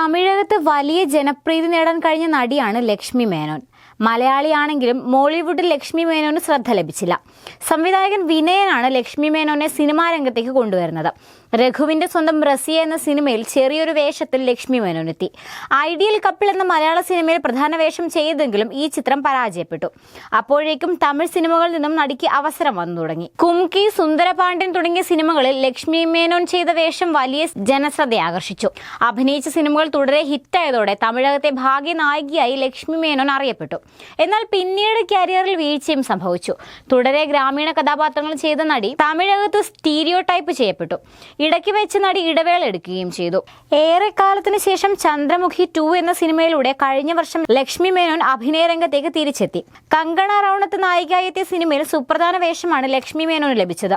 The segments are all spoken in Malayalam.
തമിഴകത്ത് വലിയ ജനപ്രീതി നേടാൻ കഴിഞ്ഞ നടിയാണ് ലക്ഷ്മി മേനോൻ. മലയാളിയാണെങ്കിലും മോളിവുഡിൽ ലക്ഷ്മി മേനോന് ശ്രദ്ധ ലഭിച്ചില്ല. സംവിധായകൻ വിനയനാണ് ലക്ഷ്മി മേനോനെ സിനിമാ രംഗത്തേക്ക് കൊണ്ടുവരുന്നത്. രഘുവിന്റെ സ്വന്തം റസിയ എന്ന സിനിമയിൽ ചെറിയൊരു വേഷത്തിൽ ലക്ഷ്മി മേനോൻ എത്തി ഐഡിയൽ കപ്പിൾ എന്ന മലയാള സിനിമയിൽ പ്രധാന വേഷം ചെയ്തെങ്കിലും ഈ ചിത്രം പരാജയപ്പെട്ടു. അപ്പോഴേക്കും തമിഴ് സിനിമകളിൽ നിന്നും നടിക്ക് അവസരം വന്നു തുടങ്ങി. കുംകി സുന്ദരപാണ്ഡ്യൻ തുടങ്ങിയ സിനിമകളിൽ ലക്ഷ്മി മേനോൻ ചെയ്ത വേഷം വലിയ ജനശ്രദ്ധ ആകർഷിച്ചു അഭിനയിച്ച സിനിമകൾ തുടരെ ഹിറ്റായതോടെ തമിഴകത്തെ ഭാഗ്യ നായികയായി ലക്ഷ്മി മേനോൻ അറിയപ്പെട്ടു. എന്നാൽ പിന്നീട് കരിയറിൽ വീഴ്ചയും സംഭവിച്ചു. തുടരെ ഗ്രാമീണ കഥാപാത്രങ്ങൾ ചെയ്ത നടി തമിഴകത്ത് സ്റ്റീരിയോ ടൈപ്പ് ചെയ്യപ്പെട്ടു. ഇടയ്ക്ക് വെച്ച് നടി ഇടവേള എടുക്കുകയും ചെയ്തു. ഏറെക്കാലത്തിന് ശേഷം ചന്ദ്രമുഖി ടു എന്ന സിനിമയിലൂടെ കഴിഞ്ഞ വർഷം ലക്ഷ്മി മേനോൻ അഭിനയ രംഗത്തേക്ക് തിരിച്ചെത്തി. കങ്കണ റൗണത്ത് നായികയായി എത്തിയ സിനിമയിൽ സുപ്രധാന വേഷമാണ് ലക്ഷ്മി മേനോന് ലഭിച്ചത്.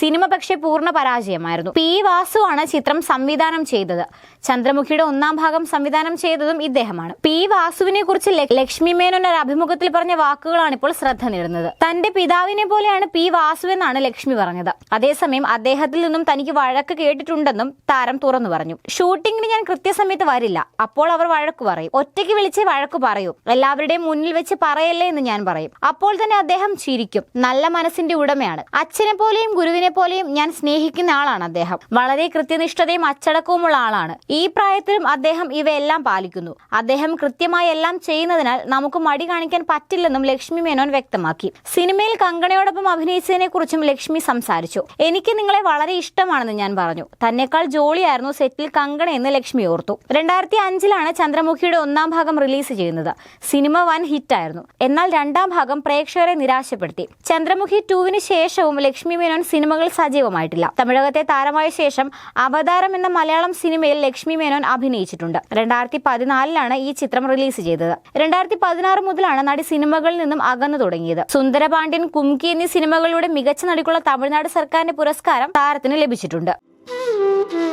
സിനിമ പക്ഷേ പൂർണ പരാജയമായിരുന്നു. പി വാസുവാണ് ചിത്രം സംവിധാനം ചെയ്തത്. ചന്ദ്രമുഖിയുടെ ഒന്നാം ഭാഗം സംവിധാനം ചെയ്തതും ഇദ്ദേഹമാണ്. പി വാസുവിനെ കുറിച്ച് ലക്ഷ്മി മേനോൻ ഒരു അഭിമുഖത്തിൽ പറഞ്ഞ വാക്കുകളാണ് ഇപ്പോൾ ശ്രദ്ധ നേടുന്നത്. തന്റെ പിതാവിനെ പോലെയാണ് പി വാസു എന്നാണ് ലക്ഷ്മി പറഞ്ഞത്. അതേസമയം അദ്ദേഹത്തിൽ നിന്നും തനിക്ക് വഴക്ക് കേട്ടിട്ടുണ്ടെന്നും താരം തുറന്നു പറഞ്ഞു. ഷൂട്ടിങ്ങിന് ഞാൻ കൃത്യസമയത്ത് വരില്ല. അപ്പോൾ അവർ വഴക്ക് പറയും. ഒറ്റയ്ക്ക് വിളിച്ച് വഴക്ക് പറയൂ. എല്ലാവരുടെയും മുന്നിൽ വെച്ച് പറയല്ലേ എന്ന് ഞാൻ പറയും. അപ്പോൾ തന്നെ അദ്ദേഹം ചിരിക്കും. നല്ല മനസ്സിന്റെ ഉടമയാണ്. അച്ഛനെ പോലെയും ഗുരുവിനെ പോലെയും ഞാൻ സ്നേഹിക്കുന്ന ആളാണ് അദ്ദേഹം. വളരെ കൃത്യനിഷ്ഠതയും അച്ചടക്കവുമുള്ള ആളാണ്. ഈ പ്രായത്തിലും അദ്ദേഹം ഇവയെല്ലാം പാലിക്കുന്നു. അദ്ദേഹം കൃത്യമായി എല്ലാം ചെയ്യുന്നതിനാൽ നമുക്ക് മടി കാണിക്കാൻ പറ്റില്ലെന്നും ലക്ഷ്മി മേനോൻ വ്യക്തമാക്കി. സിനിമയിൽ കങ്കണയോടൊപ്പം അഭിനയിച്ചതിനെ കുറിച്ചും ലക്ഷ്മി സംസാരിച്ചു. എനിക്ക് നിങ്ങളെ വളരെ ഇഷ്ടമാണെന്ന് ഞാൻ പറഞ്ഞു. തന്നെക്കാൾ ജോളിയായിരുന്നു സെറ്റിൽ കങ്കണ എന്ന് ലക്ഷ്മി ഓർത്തു. രണ്ടായിരത്തി അഞ്ചിലാണ് ചന്ദ്രമുഖിയുടെ ഒന്നാം ഭാഗം റിലീസ് ചെയ്യുന്നത്. സിനിമ വൻ ഹിറ്റായിരുന്നു. എന്നാൽ രണ്ടാം ഭാഗം പ്രേക്ഷകരെ നിരാശപ്പെടുത്തി. ചന്ദ്രമുഖി ടൂവിന് ശേഷവും ലക്ഷ്മി മേനോൻ സിനിമകൾ സജീവമായിട്ടില്ല. തമിഴകത്തെ താരമായ ശേഷം അവതാരം എന്ന മലയാളം സിനിമയിൽ ലക്ഷ്മി മേനോൻ അഭിനയിച്ചിട്ടുണ്ട്. രണ്ടായിരത്തി പതിനാലിലാണ് ഈ ചിത്രം റിലീസ് ചെയ്തത്. രണ്ടായിരത്തി പതിനാറ് മുതലാണ് നടി സിനിമകളിൽ നിന്നും അകന്നു തുടങ്ങിയത്. സുന്ദരപാണ്ഡ്യൻ കുംകി എന്നീ സിനിമകളിലൂടെ മികച്ച നടിക്കുള്ള തമിഴ്നാട് സർക്കാരിന്റെ പുരസ്കാരം താരത്തിന് ലഭിച്ചിട്ടുണ്ട്. do.